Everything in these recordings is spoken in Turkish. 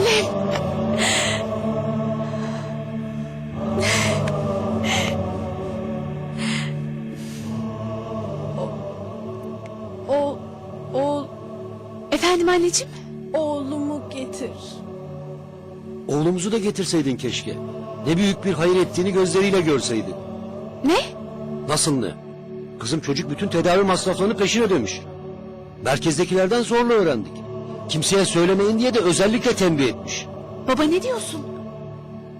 Annem. O, o Efendim anneciğim? oğlumu getir. Oğlumuzu da getirseydin keşke. Ne büyük bir hayır ettiğini gözleriyle görseydin. Ne? Nasıl ne? Kızım çocuk bütün tedavi masraflarını peşin ödemiş. Merkezdekilerden zorla öğrendik. Kimseye söylemeyin diye de özellikle tembih etmiş. Baba ne diyorsun?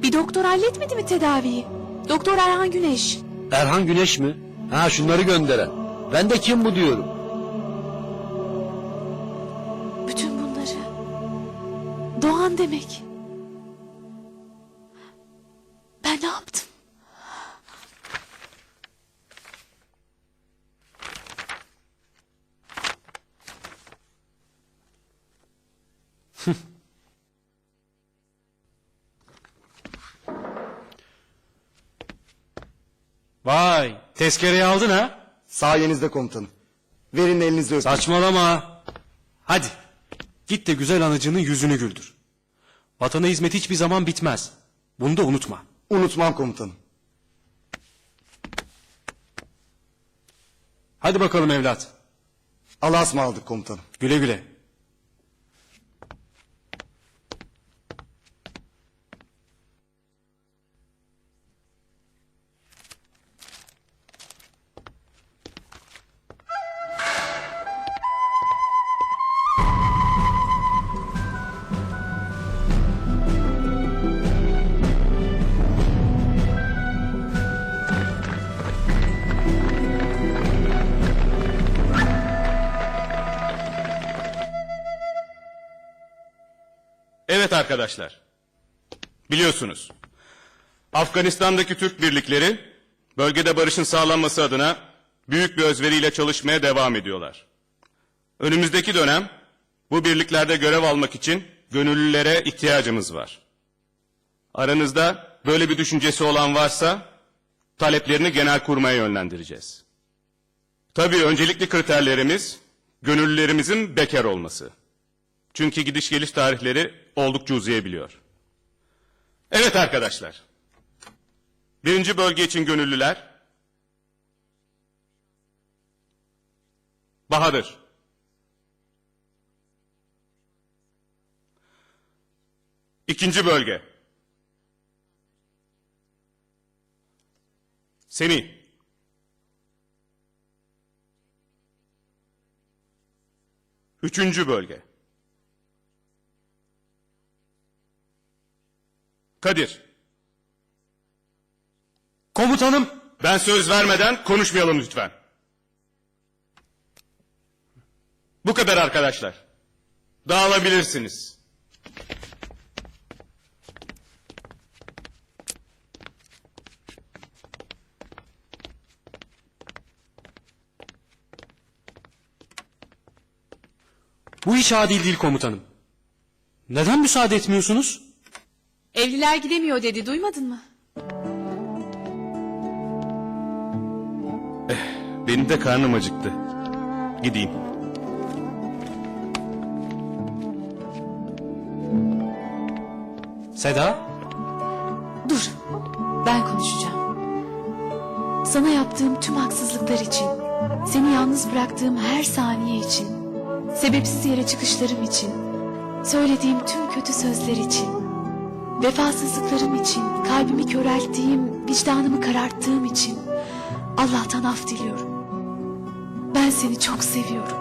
Bir doktor halletmedi mi tedaviyi? Doktor Erhan Güneş. Erhan Güneş mi? Ha şunları gönderen. Ben de kim bu diyorum. Bütün bunları. Doğan demek. Vay tezkereyi aldın ha? Sayenizde komutanım. Verin elinizi öpün. Saçmalama. Hadi git de güzel anacının yüzünü güldür. Vatana hizmet hiçbir zaman bitmez. Bunu da unutma. Unutmam komutanım. Hadi bakalım evlat. Allah'a ısmarladık komutanım. Güle güle. Evet arkadaşlar. Biliyorsunuz. Afganistan'daki Türk birlikleri bölgede barışın sağlanması adına büyük bir özveriyle çalışmaya devam ediyorlar. Önümüzdeki dönem bu birliklerde görev almak için gönüllülere ihtiyacımız var. Aranızda böyle bir düşüncesi olan varsa taleplerini genel kurmaya yönlendireceğiz. Tabii öncelikli kriterlerimiz gönüllülerimizin bekar olması. Çünkü gidiş geliş tarihleri oldukça uzayabiliyor. Evet arkadaşlar. Birinci bölge için gönüllüler. Bahadır. İkinci bölge. Semih. Üçüncü bölge. Kadir. Komutanım. Ben söz vermeden konuşmayalım lütfen. Bu kadar arkadaşlar. Dağılabilirsiniz. Bu hiç adil değil komutanım. Neden müsaade etmiyorsunuz? Evliler gidemiyor dedi duymadın mı? Benim de karnım acıktı. Gideyim. Seda. Dur. Ben konuşacağım. Sana yaptığım tüm haksızlıklar için, seni yalnız bıraktığım her saniye için, sebepsiz yere çıkışlarım için, söylediğim tüm kötü sözler için, vefasızlıklarım için, kalbimi körelttiğim, vicdanımı kararttığım için Allah'tan af diliyorum. Ben seni çok seviyorum.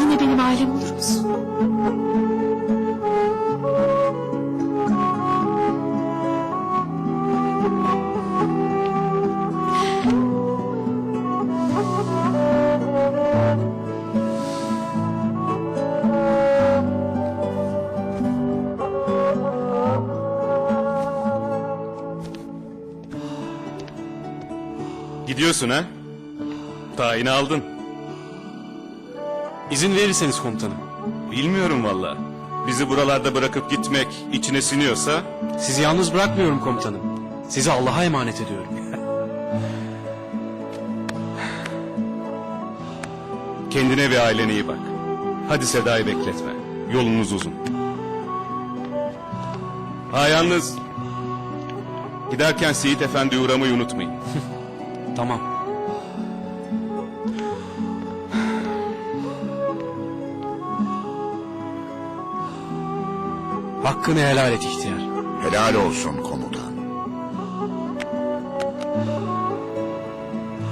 Yine benim ailem olur musun? Gidiyorsun ha? Tayini aldın. İzin verirseniz komutanım. Bilmiyorum valla. Bizi buralarda bırakıp gitmek içine siniyorsa Sizi yalnız bırakmıyorum komutanım. Sizi Allah'a emanet ediyorum. kendine ve ailene iyi bak. Hadi Seda'yı bekletme. Yolunuz uzun. Ha yalnız giderken Seyit Efendi uğramayı unutmayın. Tamam. Hakkını helal et ihtiyar. Helal olsun komutan.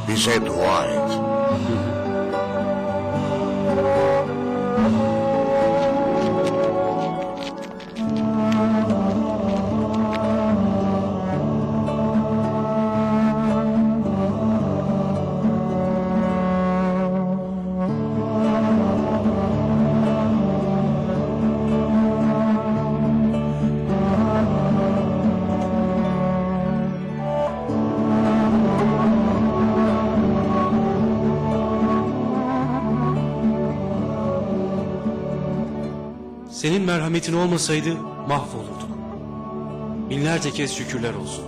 Bize dua et. Senin merhametin olmasaydı mahvolurduk. Binlerce kez şükürler olsun.